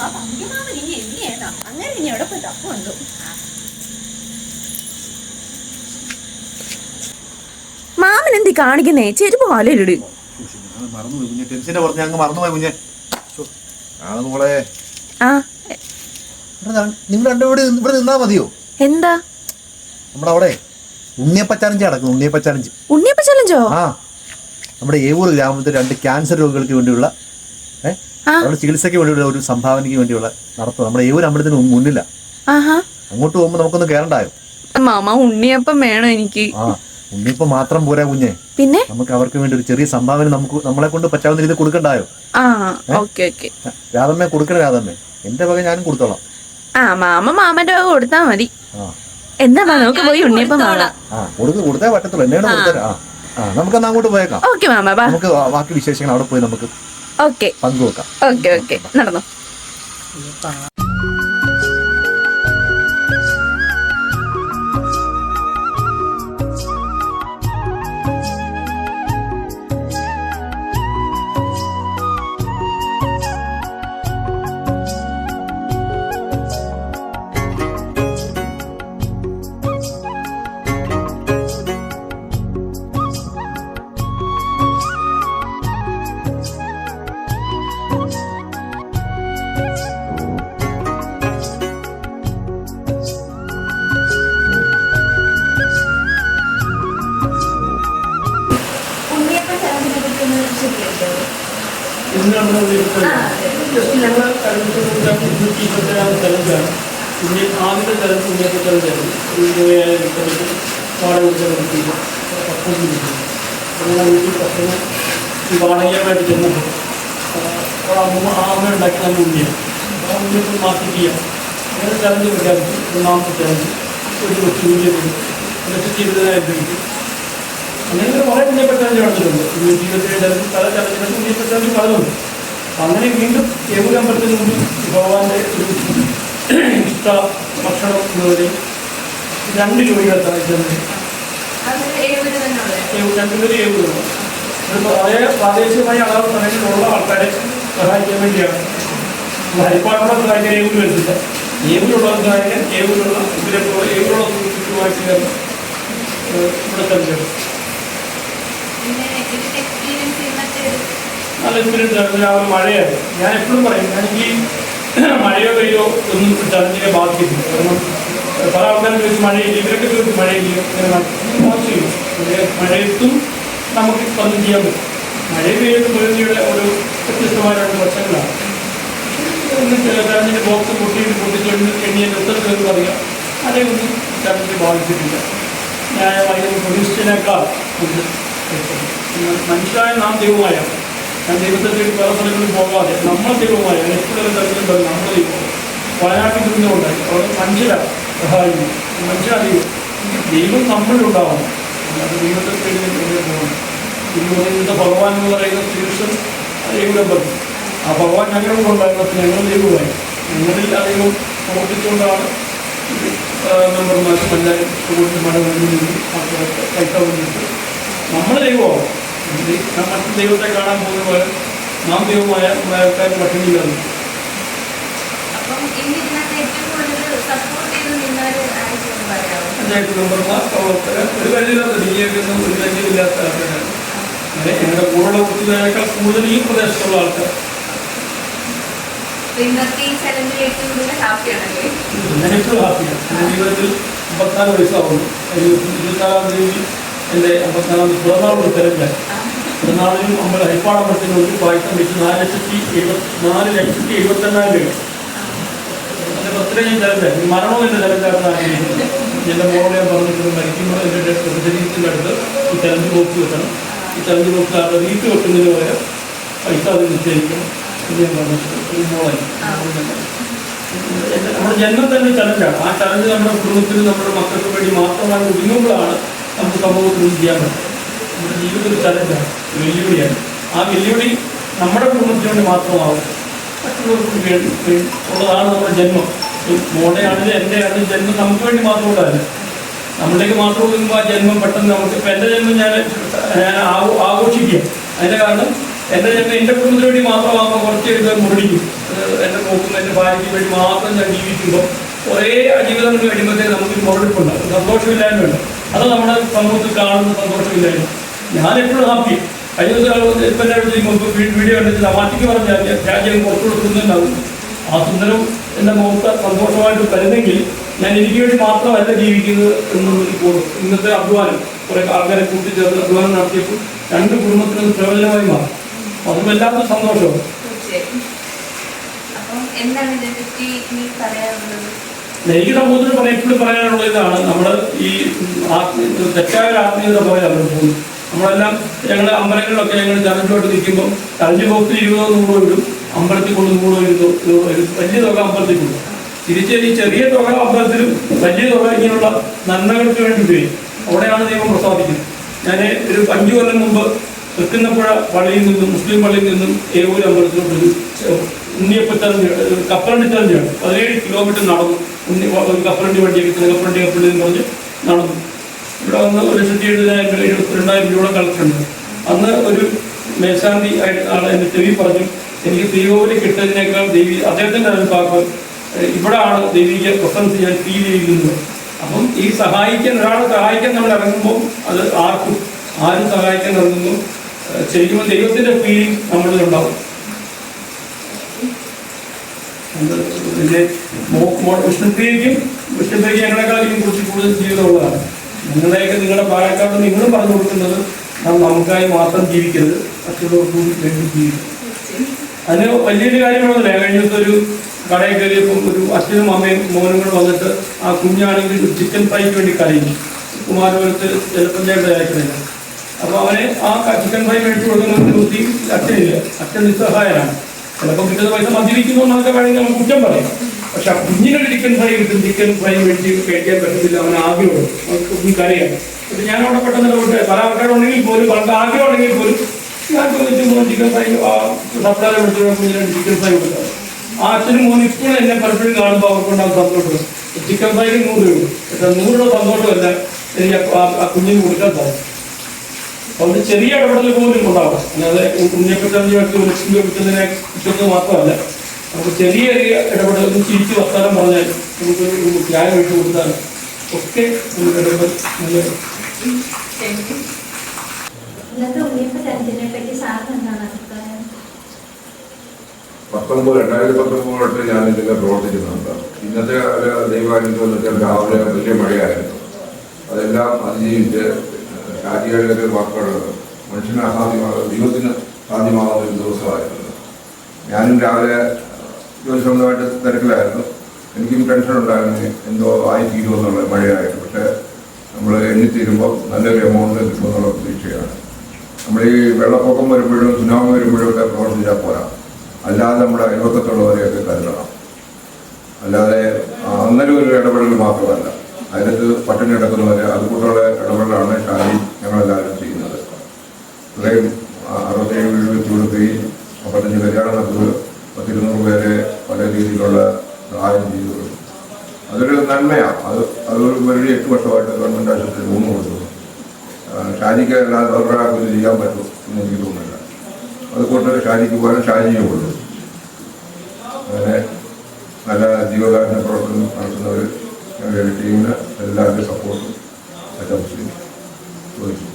ആ പങ്കിമാമൻ ഇനി എങ്ങനെയാ അങ്ങനെ ഇനി എവിടെ പോയി തപ്പുണ്ടോ മാമൻ എന്തി കാണിക്കുന്നേ? ചെരുപ്പ് ആ. നിങ്ങൾ രണ്ടുപേരും ഇവിടെ ഇവിടെ നിന്നാ മതിയോ? എന്താ? നമ്മുടെ അവിടെ ഉണ്ണിയപ്പച്ചാലഞ്ച് നടക്കുന്നു ഉണ്ണിയപ്പച്ചാലഞ്ച് ഉണ്ണിയപ്പ ചലഞ്ചോ ആ. നമ്മുടെ ഏവൂർ ഗ്രാമത്തിൽ രണ്ട് ക്യാൻസർ രോഗികൾക്ക് വേണ്ടിയുള്ള അവരുടെ ചികിത്സയ്ക്ക് വേണ്ടിയുള്ള ഒരു സംഭാവനയ്ക്ക് വേണ്ടിയുള്ള നടത്തുക നമ്മുടെ ഏവരും അമ്പലത്തിന് മുന്നില്ല. ആഹാ. അങ്ങോട്ട് പോകുമ്പോൾ നമുക്കൊന്ന് കയറണ്ടായോ മാമ ഉണ്ണിയപ്പം വേണം എനിക്ക്. ആ ഉണ്ണിയപ്പം മാത്രം പോരാ കുഞ്ഞെ. പിന്നെ? നമുക്ക് അവർക്ക് വേണ്ടി ഒരു ചെറിയ സംഭാവന നമുക്ക് നമ്മളെ കൊണ്ട് പറ്റാവുന്ന രീതിയിൽ കൊടുക്കണ്ടായോ? ആ ഓക്കെ ഓക്കെ. രാധമ്മേ കൊടുക്കണ രാധമ്മേ. എന്റെ വക ഞാനും കൊടുത്തോളാം. ആ മാമ മാമന്റെ വക കൊടുത്താ മതി. ആ. എന്താ മാ, നമുക്ക് പോയി ഉണ്ണിയപ്പം വാങ്ങാം. ആ കൊടുക്ക് കൊടുത്തേ പറ്റത്തുള്ളൂ. എന്നെയാണ് കൊടുത്തരാ. ആ ആ നമുക്കെന്നാ അങ്ങോട്ട് പോയേക്കാം. ഓക്കെ മാമ ബാ. നമുക്ക് ബാക്കി വിശേഷങ്ങൾ അവിടെ പോയി നമുക്ക് ഓക്കെ. പങ്കുവെക്കാം. Okay okay. നടന്നു. ഇന്ന് നമ്മൾ ജസ്റ്റ് ഞങ്ങൾ ഇരുന്നൂറ്റി ഇരുപത്തേഴാമത് ചലഞ്ചാണ് പിന്നെ ആദ്യത്തെ ചലഞ്ച് ഉന്നയത്തെ ചലഞ്ചാണ് ഇരുപതിനായിരം ലിറ്ററിൽ വാടക കൊടുക്കാൻ നിർത്തിയില്ല പത്തൊമ്പത് ലിറ്റർ അങ്ങനെ വീട്ടിൽ ഭക്ഷണം ഈ വാടകയായിട്ട് ചെന്നപ്പോൾ അപ്പോൾ അമ്മ ആ അമ്മ ഉണ്ടാക്കി നല്ല ഉണ്ണിയാണ് ആ ഉണ്ണിയപ്പം മാർക്കറ്റ് ചെയ്യാം അങ്ങനെ ചലഞ്ച് പ്രഖ്യാപിച്ചു ഒന്നാമത്തെ ചലഞ്ച് ഒരു കൊച്ചു ഉണ്ണിയപ്പം ലക്ഷത്തി ഇരുപതിനായിരം രൂപയ്ക്ക് അങ്ങനെ കുറേ ഉണ്ണിയപ്പെട്ട നടന്നിട്ടുണ്ട്. ഇരുപത്തിയേഴ് പല ചലച്ചിലും ഉണ്ണിയപ്പെട്ട പലതുണ്ട് അങ്ങനെ വീണ്ടും ഏവൂരമ്പലത്തിന് മുമ്പിൽ ഭഗവാന്റെ ഒരു ഇഷ്ട ഭക്ഷണം എന്നതിൽ രണ്ട് രൂപയുടെ തന്നിട്ടുണ്ട്. രണ്ടുപേരും അതേ പ്രാദേശികമായ അളവ് സമയത്തിലുള്ള ആൾക്കാരെ സഹായിക്കാൻ വേണ്ടിയാണ്. ഹരിപ്പാടുള്ള സഹായിക്കാൻ ഏവൂർ വരുന്നില്ല. ഏവൂരുള്ള സഹായിക്കാൻ സുഹൃത്തുക്കളുമായിട്ട് ചേർന്ന് ഏഹ് ഇവിടെ തന്നെയാണ് നല്ല എക്സ്പീരിയൻസ് ആയിരുന്നു ഒരു മഴയായിരുന്നു ഞാൻ എപ്പോഴും പറയും ഞാനെനിക്ക് മഴയോ പെയ്യോ ഒന്നും ചലഞ്ചിനെ ബാധിക്കില്ല കാരണം പല ആൾക്കാരും ചോദിച്ചു മഴയില്ല? ഇവരൊക്കെ ചോദിച്ചു മഴയില്ല? മോശമില്ല മഴയത്തും നമുക്ക് ഒന്നും ചെയ്യാൻ പറ്റും. മഴ പെയ്യുന്ന പ്രകൃതിയുടെ ഒരു വ്യത്യസ്തമായ രണ്ട് വശങ്ങളാണ് ചലഞ്ചിന്റെ ബോക്സ് പൊട്ടിയിട്ട് പൊട്ടിച്ചുകൊണ്ട് എണ്ണിയ നിർത്തൽ പറയാം അതേ ഒന്നും ചലഞ്ചിനെ ബാധിച്ചിട്ടില്ല. നമുക്ക് പ്രതീക്ഷിച്ചതിനേക്കാൾ കൂടുതൽ. മനുഷ്യരായ നാം ദൈവമായാണ്. ഞാൻ ദൈവത്തെ തേടി പല സ്ഥലങ്ങളിൽ പോകാതെ നമ്മൾ ദൈവമായ എപ്പോഴും തരത്തിലും പറയും നമ്മൾ ദൈവം. വയനാട്ടിൽ ദുരിതമുണ്ടായി അവിടെ മനുഷ്യരാണ് സഹായിക്കുന്നു. മനുഷ്യ ദൈവം നമ്മളിലുണ്ടാവണം അത് ദൈവത്തെ തേടി പോകണം? പറയുന്നത് ഭഗവാൻ എന്ന് പറയുന്ന ശ്രീകൃഷ്ണൻ ദൈവം പറഞ്ഞു ആ ഭഗവാൻ ഞങ്ങളുടെ ഉണ്ടായിരുന്നത് ഞങ്ങൾ ദൈവമായി. ഞങ്ങളിൽ അധികം പ്രവർത്തിച്ചുകൊണ്ടാണ് മെമ്പർമാർക്ക് പഞ്ചായത്ത് മഴ വരുന്നത് കൈത്തവന്നിട്ട് നമ്മൾ ദൈവമാണ് മറ്റു ദൈവത്തെ കാണാൻ പോകുന്ന പോലെ നാം ദൈവമായ പട്ടിണിയിലാണ്. പഞ്ചായത്ത് മെമ്പർമാർ പ്രവർത്തകർ ഒരു കഴിവില്ലാത്ത വിജയിക്കുന്ന ഒരു കഴിവില്ലാത്ത ആൾക്കാരാണ്. ഞങ്ങളുടെ കൂടെയുള്ള കുട്ടികളേക്കാൾ കൂടുതൽ ഈ പ്രദേശത്തുള്ള ആൾക്കാർ. എപ്പോഴും ഹാപ്പിയാണ്. ജീവിതത്തിൽ അമ്പത്താറ് വയസ്സാവുന്നു. ഇരുപത്തി ഇരുപത്തിനാലാം തീയതി എന്റെ അമ്പത്തിനാലാം പിറന്നാളൊരു തിരക്കായി പിറന്നാളിനും അമ്പല ഹരിപ്പാടമ്പലത്തിന് ഒരു പായസം വെച്ച് നാല് ലക്ഷത്തി എഴുപത്തി നാല് ലക്ഷത്തി എഴുപത്തെണ്ണായിരം രൂപ. എന്റെ ബർത്ത്ഡേ ഞാൻ തിരക്കായി മരണവും എന്റെ തരണ്ടാണെന്ന് എന്റെ മോളെ ഞാൻ പറഞ്ഞിട്ടുണ്ട് മരിക്കുമ്പോൾ എന്റെ ശരീരത്തിന്റെ അടുത്ത് ഈ ചലഞ്ച് ബോക്സ് വെക്കണം. ഈ ചലഞ്ച് ബോക്സ് അവരുടെ വീട്ടിൽ വെക്കുന്നതിന് പകരം പൈസ അത് നിശ്ചയിക്കണം എന്ന് ഞാൻ മോളായി നമ്മുടെ ജന്മം തന്നെ ചലഞ്ചാണ് ആ ചലഞ്ച് നമ്മുടെ കുടുംബത്തിനും നമ്മുടെ മക്കൾക്ക് വേണ്ടി മാത്രമായി ഒതുങ്ങുമ്പോഴാണ് നമുക്ക് സമൂഹത്തിൽ ചെയ്യാൻ പറ്റും? നമ്മുടെ ജീവിതം ഒരു ചലഞ്ചാണ് വെല്ലുവിളിയാണ്. ആ വെല്ലുവിളി നമ്മുടെ കുടുംബത്തിന് വേണ്ടി മാത്രമാവും. മറ്റുള്ളവർക്ക് വേണ്ടി ഉള്ളതാണ് നമ്മുടെ ജന്മം. മോടെ ആണെങ്കിലും എന്റെ ആണെങ്കിലും ജന്മം നമുക്ക് വേണ്ടി മാത്രം ഉള്ളതല്ല നമ്മളിലേക്ക് മാത്രം ഒതുങ്ങുമ്പോൾ ആ ജന്മം പെട്ടെന്ന് നമുക്ക് ഇപ്പം എന്റെ ജന്മം ഞാൻ ഞാൻ ആഘോ- ആഘോഷിക്കുക. അതിന്റെ കാരണം എന്റെ ജന്മം എന്റെ കുടുംബത്തിന് വേണ്ടി മാത്രമാകുമ്പോൾ കുറച്ച് എഴുതാൻ മുരടിക്കും. അത് എന്റെ നോക്കുന്ന എന്റെ ഭാര്യയ്ക്ക് വേണ്ടി മാത്രം ഞാൻ ജീവിക്കുമ്പോൾ കുറേ അജീവിതം കഴിയുമ്പോഴത്തേക്ക് നമുക്ക് മുരടിപ്പുണ്ടാവും സന്തോഷമില്ലായ്മ ഉണ്ട്. അത് നമ്മുടെ സമൂഹത്തിൽ കാണുന്ന സന്തോഷമില്ലായ്മ. ഞാനെപ്പോഴും ഹാപ്പി കഴിഞ്ഞ ദിവസം ഇപ്പം എന്റെ വീഡിയോ കണ്ടിട്ട് അമാറ്റിക്ക് പറഞ്ഞ രാജ്യം പുറത്തു കൊടുക്കുന്നുണ്ടാവും ആ സുന്ദരം എന്റെ മുഖത്ത് സന്തോഷമായിട്ട് വരുന്നെങ്കിൽ ഞാൻ എനിക്ക് വേണ്ടി മാത്രമല്ല ജീവിക്കുന്നത് എന്നൊന്നും ബോധം ഇന്നത്തെ അധ്വാനം കുറെ ആൾക്കാരെ കൂട്ടിച്ചേർന്ന് അധ്വാനം നടത്തിയപ്പോൾ രണ്ട് കുടുംബത്തിനും പ്രബലമായി മാറും. അതും വല്ലാത്ത സന്തോഷമാണ് എന്താണ് ഇതിനെ ഇതിനെപ്പറ്റി ഇനി പറയാനുള്ളത്? എനിക്ക് പറയാൻ ഇപ്പോഴും പറയാനുള്ള ഇതാണ്. നമ്മൾ ഈ ആത്മീയ തെറ്റായ ഒരു ആത്മീയത പോലെയാണ് പോകുന്നു. നമ്മളെല്ലാം ഞങ്ങളുടെ അമ്പലങ്ങളിലൊക്കെ ഞങ്ങൾ ചലഞ്ചോട്ട് നിൽക്കുമ്പോൾ ചലഞ്ച് ബോക്സിൽ ഇരുപതോ നൂറോ ഇടും അമ്പലത്തിൽ കൊണ്ട് നൂറോ ഇടും വലിയ തുക അമ്പലത്തിൽ കൊടുക്കും തിരിച്ച് ഈ ചെറിയ തുക അമ്പലത്തിലും വലിയ തുക ഇങ്ങനെയുള്ള നന്മകൾക്ക് വേണ്ടി ഉപയോഗിക്കും. അവിടെയാണ് ദൈവം പ്രസാദിക്കുന്നത് ഞാൻ ഒരു അഞ്ചു കൊല്ലം മുമ്പ് തൃക്കുന്നപ്പുഴ പള്ളിയിൽ നിന്നും മുസ്ലിം പള്ളിയിൽ നിന്നും ഏവൂർ അമ്പലത്തിലോട്ട് ഒരു ചെ- ഉണ്ണിയപ്പച്ചറിഞ്ഞ് കപ്പലണ്ടി ചറിഞ്ഞാണ് പതിനേഴ് കിലോമീറ്റർ നടന്നു. ഉണ്ണി ഒരു കപ്പലണ്ടി വണ്ടിയൊക്കെ ചെറിയ കപ്പലണ്ടി കപ്പലണ്ടി എന്ന് പറഞ്ഞ് നടന്നു. ഇവിടെ വന്ന് ഒരു ലക്ഷത്തി എഴുപതിനായിരം രൂപ എഴുപത്തിരണ്ടായിരം രൂപയുടെ കളക്ഷൻ ഉണ്ട്. അന്ന് ഒരു മേശാന്തി ആയിട്ട് ആളെ എന്റെ ചെവി പറഞ്ഞു എനിക്ക് ദൈവോലി കിട്ടുന്നതിനേക്കാൾ ദേവി അദ്ദേഹത്തിന്റെ അനുഭവം ഇവിടെയാണ് ദേവിക്ക് പ്രസൻസ് ഞാൻ ഫീൽ ചെയ്യുന്നത് അപ്പം ഈ സഹായിക്കാൻ ഒരാൾ സഹായിക്കാൻ നമ്മൾ ഇറങ്ങുമ്പോൾ അത് ആർക്കും ആരും സഹായിക്കാൻ ഇറങ്ങുന്നു ശരിക്കും ദൈവത്തിന്റെ ഫീലിംഗ് നമ്മളിലുണ്ടാവും പിന്നെ വിഷ്ണുപ്രിയയ്ക്കും വിഷ്ണുപ്രിയയ്ക്ക് ഞങ്ങളെക്കാളും കുറച്ച് കൂടുതൽ ജീവിതമുള്ളതാണ്. നിങ്ങളുടെയൊക്കെ നിങ്ങളുടെ പാലക്കാട് നിങ്ങളും പറഞ്ഞു കൊടുക്കുന്നത് നാം നമുക്കായി മാത്രം ജീവിക്കരുത്. മറ്റുള്ളവർക്കും വേണ്ടി ജീവിക്കും. അതിന് വലിയൊരു കാര്യമാണല്ലേ കഴിഞ്ഞ ദിവസം ഒരു കടയിൽ കയറിയപ്പോൾ ഒരു അച്ഛനും അമ്മയും മോനും കൂടെ വന്നിട്ട് ആ കുഞ്ഞാണെങ്കിൽ ചിക്കൻ ഫ്രൈക്ക് വേണ്ടി കരയും കുമാരപുരത്ത് ജലപഞ്ചായത്ത് അയക്കുന്നില്ല അപ്പോൾ അവനെ ആ ചിക്കൻ ഫ്രൈ മേടിച്ചു കൊടുക്കുന്ന ബുദ്ധി അച്ഛനില്ല. അച്ഛൻ നിസ്സഹായനാണ്. ചിലപ്പോൾ കിട്ടുന്ന പൈസ മദ്യപിക്കുന്നു എന്നൊക്കെ വേണമെങ്കിൽ നമുക്ക് കുറ്റം പറയാം. പക്ഷെ ആ കുഞ്ഞിനൊരു ചിക്കൻ ഫ്രൈ കിട്ടും. ചിക്കൻ ഫ്രൈ മേടിച്ച് കഴിക്കാൻ പറ്റത്തില്ല. അവൻ ആഗ്രഹമുണ്ട് കുഞ്ഞ് കരയാണ്. പക്ഷെ ഞാൻ അവിടെ പെട്ടെന്ന് ഇടപെട്ട് പല ആൾക്കാരുണ്ടെങ്കിൽ പോലും പല ആഗ്രഹമുണ്ടെങ്കിൽ പോലും ഞാൻ ചോദിച്ചു മോൻ ചിക്കൻ ഫ്രൈ സപ്താഹം എടുത്തു കുഞ്ഞിന് ചിക്കൻ ഫ്രൈ കൊടുക്കാം ആ അച്ഛനും മോനും ഇപ്പോഴും എന്നെ പലപ്പോഴും കാണുമ്പോൾ അവർക്കുണ്ടാകും സന്തോഷം. ചിക്കൻ ഫ്രൈക്ക് നൂറ് രൂപ. പക്ഷെ നൂറ് സന്തോഷമല്ല. എനിക്ക് ആ കുഞ്ഞിന് കൊടുക്കാൻ സാധിക്കും. അതുകൊണ്ട് ചെറിയ ഇടപെടൽ പോലും ഉണ്ടാവും അല്ലാതെ ഉണ്ണിയപ്പറ്ററിഞ്ഞ് വെച്ച് ലക്ഷ്മി വെക്കുന്നതിനെ കുറ്റത്ത് മാത്രമല്ല. നമുക്ക് ചെറിയ ചെറിയ ഇടപെടൽ ഒന്ന് ചിരിച്ച് വർത്താനം പറഞ്ഞാൽ നമുക്ക് ഒരു ന്യായം ഇട്ട് കൊടുത്താൽ ഒക്കെ നമുക്ക് ഇടപെടൽ നല്ല പത്തൊമ്പത് രണ്ടായിരത്തി പത്തൊമ്പത് തൊട്ട് ഞാൻ ഇതിന്റെ പ്രവർത്തിക്കുന്നുണ്ട്. ഇന്നത്തെ ഒരു ദൈവാനുഭവം എന്ന് വെച്ചാൽ രാവിലെ വലിയ മഴയായിരുന്നു. അതെല്ലാം അതിജീവിച്ച് ഒരു വാക്കുകൾ മനുഷ്യന് അസാധ്യമാകുന്ന ദൈവത്തിന് സാധ്യമാകുന്ന ഒരു ദിവസമായിരുന്നു. ഞാനും രാവിലെ ജോലി സംബന്ധമായിട്ട് തിരക്കിലായിരുന്നു. എനിക്കും ടെൻഷൻ ഉണ്ടായിരുന്നു എന്തോ ആയി തീരുമെന്നുള്ള മഴയായിരുന്നു പക്ഷേ നമ്മൾ എണ്ണിത്തീരുമ്പോൾ നല്ലൊരു എമൗണ്ട് കിട്ടുമെന്നുള്ള പ്രതീക്ഷയാണ്. നമ്മൾ ഈ വെള്ളപ്പൊക്കം വരുമ്പോഴും സുനാമി വരുമ്പോഴും ഒക്കെ പ്രവർത്തിച്ചാൽ പോരാ. അല്ലാതെ നമ്മുടെ അയൽവക്കത്തുള്ളവരെയൊക്കെ കരുതണം. അല്ലാതെ അങ്ങനെ ഒരു ഇടപെടൽ മാത്രമല്ല. അതിനകത്ത് പട്ടിണി കിടക്കുന്നവരെ അതുകൊണ്ടുള്ള ഇടപെടലാണ് ഷാജി ഞങ്ങളെല്ലാവരും ചെയ്യുന്നത്. ഇത്രയും അറുപത്തേഴ് വീട് വെച്ച് കൊടുക്കുകയും അമ്പത്തഞ്ച് കല്യാണം നടത്തുക പത്തിരുന്നൂറ് പേരെ പല രീതിയിലുള്ള സഹായം ചെയ്തു. അതൊരു നന്മയാണ്. അത് അതൊരു വലിയ എട്ട് വർഷമായിട്ട് ഗവൺമെന്റ് ആശുപത്രി മൂന്ന് കൊടുത്തു. ഷാജിക്ക് അല്ലാതെ അവരുടെ ഇത് ചെയ്യാൻ പറ്റും എന്ന് എനിക്ക് തോന്നുന്നില്ല. അത് അതുകൊണ്ട് ഷാജിക്ക് പോകാൻ ഷാജിയെ ഉള്ളൂ. അങ്ങനെ നല്ല ജീവകാരുണ്യ പ്രവർത്തനം നടത്തുന്നവർ ഞങ്ങളുടെ ടീമിന് എല്ലാവരുടെയും സപ്പോർട്ടും ചോദിച്ചു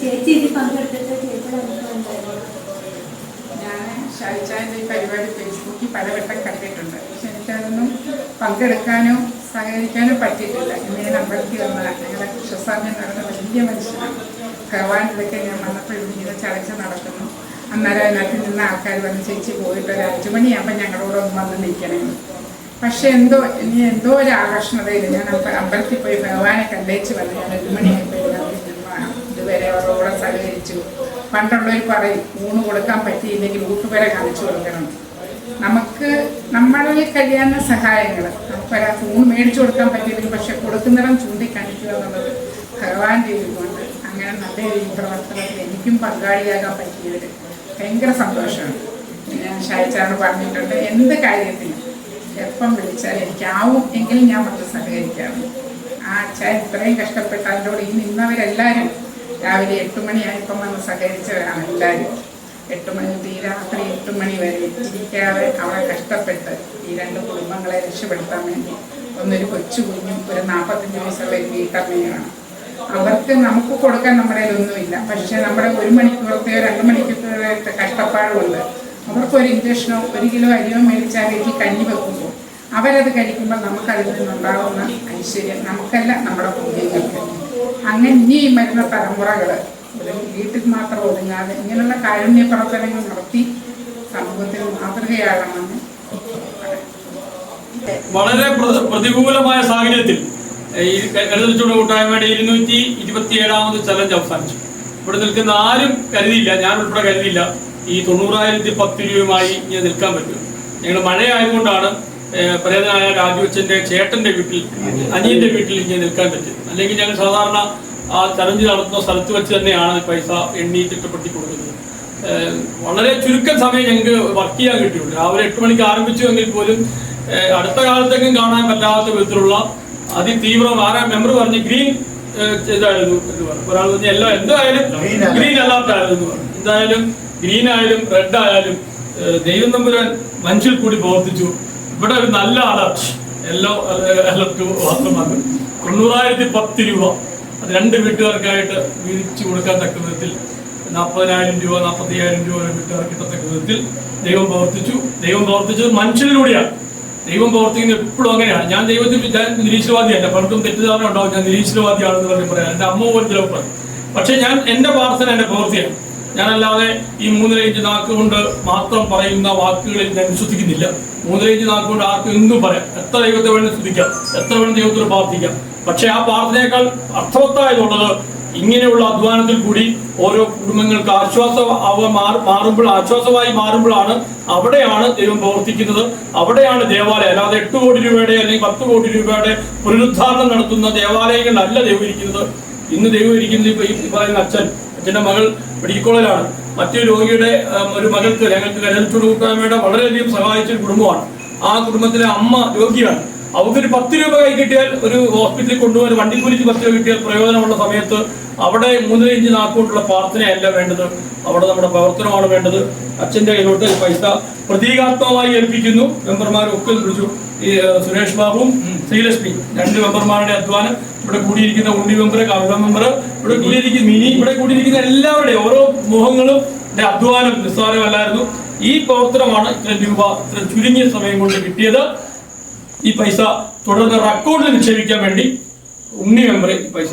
ചേച്ചി പങ്കെടുത്തിട്ട് ചേച്ചിയുടെ അനുഭവം ഞാൻ ഷായിച്ചാന്റെ ഈ പരിപാടി ഫേസ്ബുക്കിൽ പലവട്ടം കണ്ടിട്ടുണ്ട്. പക്ഷെ എനിക്കതൊന്നും പങ്കെടുക്കാനോ സഹകരിക്കാനോ പറ്റിയിട്ടില്ല. ഇന്ന് ഞാൻ അമ്പലത്തിൽ വന്ന ഞങ്ങളുടെ കൃഷ്ണസ്വാമി നടന്ന വലിയ മനുഷ്യനാണ്. ഭഗവാനിലൊക്കെ ഇതൊക്കെ ഞാൻ വന്നപ്പോൾ ഇവിടെ ഇങ്ങനെ ചടച്ച് നടക്കുന്നു. അന്നേരം അതിനകത്ത് നിന്ന് ആൾക്കാർ വന്ന് ചേച്ചി പോയിട്ട് ഒരു അഞ്ചു മണിയാകുമ്പോൾ ഞങ്ങളോട് വന്ന് നിൽക്കണേ. പക്ഷെ എന്തോ ഇനി എന്തോ ഒരു ആകർഷണതയിൽ ഞാൻ അമ്പ- അമ്പലത്തിൽ പോയി ഭഗവാനെ കണ്ടേച്ച് വന്ന് ഞാൻ ഒരു നിന്നു. ഇതുവരെ അവരോടെ സഹകരിച്ചു. പണ്ടുള്ളവർ പറയും ഊണ് കൊടുക്കാൻ പറ്റിയില്ലെങ്കിൽ വീട്ടുപേരെ കാണിച്ചു കൊടുക്കണം. നമുക്ക് നമ്മളിൽ കഴിയാവുന്ന സഹായങ്ങൾ നമുക്കൊരാൾക്ക് ഊണ് മേടിച്ചു കൊടുക്കാൻ പറ്റിയില്ലെങ്കിൽ പക്ഷെ കൊടുക്കുന്നിടം ചൂണ്ടിക്കാണിക്കുക എന്നുള്ളത് ഭഗവാന്റെ ഒരു ഇതുകൊണ്ട് അങ്ങനെ നല്ല ഒരു പ്രവർത്തനത്തിൽ എനിക്കും പങ്കാളിയാകാൻ പറ്റിയവർ ഭയങ്കര സന്തോഷമാണ്. ഞാൻ ഷായിച്ചാറിന് പറഞ്ഞിട്ടുണ്ട് എന്ത് കാര്യത്തിനും എപ്പം വിളിച്ചാൽ എനിക്കാവും എങ്കിൽ ഞാൻ വന്ന് സഹകരിക്കാറുണ്ട്. ആ അച്ഛൻ ഇത്രയും കഷ്ടപ്പെട്ട് അതിന്റെ കൂടെ ഈ നിന്നവരെല്ലാവരും രാവിലെ എട്ട് മണിയായപ്പം വന്ന് സഹകരിച്ചവരാണ് എല്ലാവരും. എട്ട് മണി ഈ രാത്രി എട്ട് മണി വരെ ഇരിക്കാതെ അവളെ കഷ്ടപ്പെട്ട് ഈ രണ്ട് കുടുംബങ്ങളെ രക്ഷപ്പെടുത്താൻ വേണ്ടി ഒന്നൊരു കൊച്ചു കുഞ്ഞും ഒരു നാൽപ്പത്തഞ്ച് വയസ്സുള്ള ഒരു വീട്ടമ്മയാണ് അവർക്ക് നമുക്ക് കൊടുക്കാൻ നമ്മുടെ കയ്യിലൊന്നുമില്ല. പക്ഷെ നമ്മുടെ ഒരു മണിക്കൂറത്തെയോ രണ്ട് മണിക്കൂറത്തെയോ കഷ്ടപ്പാട് അവർക്കൊരു ഇഞ്ചക്ഷനോ ഒരു കിലോ അരിയോ മേടിച്ചാൽ വീട്ടിൽ കഞ്ഞി വെക്കുമ്പോൾ അവരത് കഴിക്കുമ്പോൾ നമുക്കതിൽ നിന്നുണ്ടാകുന്ന ഐശ്വര്യം നമുക്കല്ല നമ്മുടെ കുട്ടികൾക്ക് അങ്ങനെ ഇനി വരുന്ന തലമുറകൾ വീട്ടിൽ മാത്രം ഒതുങ്ങാതെ ഇങ്ങനെയുള്ള കാരുണ്യ പ്രവർത്തനങ്ങൾ നടത്തി സമൂഹത്തിന് മാതൃകയാകണമെന്ന് വളരെ പ്ര- പ്രതികൂലമായ സാഹചര്യത്തിൽ ഈ കൂട്ടായ്മയുടെ ഇരുന്നൂറ്റി ഇരുപത്തി ഏഴാമത് ചലഞ്ച് അവസാനിച്ചു. ഇവിടെ നിൽക്കുന്ന ആരും കരുതിയില്ല ഞാൻ ഉൾപ്പെടെ കരുതിയില്ല. ഈ തൊണ്ണൂറായിരത്തി പത്ത് രൂപയുമായി ഇങ്ങനെ നിൽക്കാൻ പറ്റും. ഞങ്ങൾ മഴയായതുകൊണ്ടാണ് പ്രേതനായ രാജുവച്ചന്റെ ചേട്ടന്റെ വീട്ടിൽ അനിയന്റെ വീട്ടിൽ ഇങ്ങനെ നിൽക്കാൻ പറ്റും അല്ലെങ്കിൽ ഞങ്ങൾ സാധാരണ ആ ചലഞ്ച് നടത്തുന്ന സ്ഥലത്ത് വെച്ച് തന്നെയാണ് പൈസ എണ്ണി തിട്ടപ്പെടുത്തി കൊടുക്കുന്നത്. വളരെ ചുരുക്കം സമയം ഞങ്ങൾക്ക് വർക്ക് ചെയ്യാൻ കിട്ടിയുള്ളൂ രാവിലെ എട്ട് മണിക്ക് ആരംഭിച്ചു എങ്കിൽ പോലും അടുത്ത കാലത്തേക്കും കാണാൻ പറ്റാത്ത വിധത്തിലുള്ള അതിതീവ്രം ആരാ മെമ്പർ പറഞ്ഞ് ഗ്രീൻ ഇതായിരുന്നു എന്ന് പറഞ്ഞു. ഒരാൾ പറഞ്ഞ എല്ലാം എന്തായാലും ഗ്രീൻ അല്ലാത്തായിരുന്നു എന്ന് പറഞ്ഞു. എന്തായാലും ഗ്രീൻ ആയാലും റെഡ് ആയാലും ദൈവം തമ്പുരാൻ മനുഷ്യൽ കൂടി പ്രവർത്തിച്ചു. ഇവിടെ ഒരു നല്ല അലർട്ട് യെല്ലോ അലർട്ട് മാത്രമാണ്. തൊണ്ണൂറായിരത്തി പത്ത് രൂപ. അത് രണ്ട് വീട്ടുകാർക്കായിട്ട് വീതിച്ചു കൊടുക്കാൻ തക്ക വിധത്തിൽ നാൽപ്പതിനായിരം രൂപ നാൽപ്പത്തയ്യായിരം രൂപ വീട്ടുകാർക്ക് കിട്ടത്തക്ക വിധത്തിൽ ദൈവം പ്രവർത്തിച്ചു. ദൈവം പ്രവർത്തിച്ചത് മനുഷ്യരിലൂടെയാണ് ദൈവം പ്രവർത്തിക്കുന്നത് എപ്പോഴും അങ്ങനെയാണ്. ഞാൻ ദൈവത്തിൽ ഞാൻ നിരീശ്വരവാദിയല്ല. പലർക്കും തെറ്റിദ്ധാരണ ഉണ്ടാവും. ഞാൻ നിരീശ്വരവാദിയാണെന്ന് പറഞ്ഞ് പറയാം. എന്റെ അമ്മ പോലും ചിലപ്പോൾ പക്ഷെ ഞാൻ എന്റെ പ്രാർത്ഥന എന്റെ പ്രവൃത്തിയാണ്. ഞാനല്ലാതെ ഈ മൂന്നര ഇഞ്ച് നാക്ക് കൊണ്ട് മാത്രം പറയുന്ന വാക്കുകളിൽ ഞാൻ വിശ്വസിക്കുന്നില്ല. മൂന്നര ഇഞ്ച് നാക്ക് കൊണ്ട് ആർക്കും എന്തും പറയാം. എത്ര ദൈവത്തെ വേണം സ്തുതിക്കാം. എത്ര വേണം ദൈവത്തോട് പ്രാർത്ഥിക്കാം. പക്ഷെ ആ പ്രാർത്ഥനയേക്കാൾ അർത്ഥവത്തായതുള്ളത് ഇങ്ങനെയുള്ള അധ്വാനത്തിൽ കൂടി ഓരോ കുടുംബങ്ങൾക്ക് ആശ്വാസ അവ മാറുമ്പോൾ ആശ്വാസമായി മാറുമ്പോഴാണ് അവിടെയാണ് ദൈവം പ്രവർത്തിക്കുന്നത്. അവിടെയാണ് ദേവാലയം. അല്ലാതെ എട്ട് കോടി രൂപയുടെ അല്ലെങ്കിൽ പത്ത് കോടി രൂപയുടെ പുനരുദ്ധാരണം നടത്തുന്ന ദേവാലയങ്ങളിലല്ല ദൈവം ഇരിക്കുന്നത്. ഇന്ന് ദൈവം ഇരിക്കുന്നത് ഇപ്പൊ ഈ പറയുന്ന അച്ഛൻ. അച്ഛന്റെ മകൾ മെഡിക്കൽ കോളേജിലാണ്. മറ്റു രോഗിയുടെ ഒരു മകൾക്ക് ഞങ്ങൾക്ക് കരൽച്ചൂട് കൂട്ടായ്മയുടെ വളരെയധികം സഹായിച്ച ഒരു കുടുംബമാണ്. ആ കുടുംബത്തിലെ അമ്മ രോഗിയാണ്. അവർക്കൊരു പത്ത് രൂപ കൈ കിട്ടിയാൽ ഒരു ഹോസ്പിറ്റലിൽ കൊണ്ടുപോകാൻ വണ്ടിക്കൂലിക്ക് പത്ത് രൂപ കിട്ടിയാൽ പ്രയോജനമുള്ള സമയത്ത് അവിടെ മൂന്നര ഇഞ്ച് നാക്കുകൊണ്ടുള്ള പ്രാർത്ഥനയല്ല വേണ്ടത്. അവിടെ നമ്മുടെ പ്രവർത്തനമാണ് വേണ്ടത്. അച്ഛന്റെ കയ്യിലോട്ട് പൈസ പ്രതീകാത്മകമായി ഏൽപ്പിക്കുന്നു. മെമ്പർമാരൊക്കെ വിളിച്ചു. ഈ സുരേഷ് ബാബുവും ശ്രീലക്ഷ്മി. രണ്ട് മെമ്പർമാരുടെ അധ്വാനം. ഇവിടെ കൂടിയിരിക്കുന്ന ഉണ്ണി മെമ്പർ കവിത മെമ്പർ ഇവിടെ കൂടിയിരിക്കുന്ന മിനി ഇവിടെ കൂടിയിരിക്കുന്ന എല്ലാവരുടെയും ഓരോ മുഖങ്ങളും അധ്വാനം നിസ്സാരമല്ലായിരുന്നു. ഈ പ്രവർത്തനമാണ് ഇത്ര രൂപ ഇത്ര ചുരുങ്ങിയ സമയം കൊണ്ട് കിട്ടിയത്. ഈ പൈസ തുടർന്ന് റെക്കോർഡിൽ നിക്ഷേപിക്കാൻ വേണ്ടി ഉണ്ണി മെമ്പറെ പൈസ പൈസ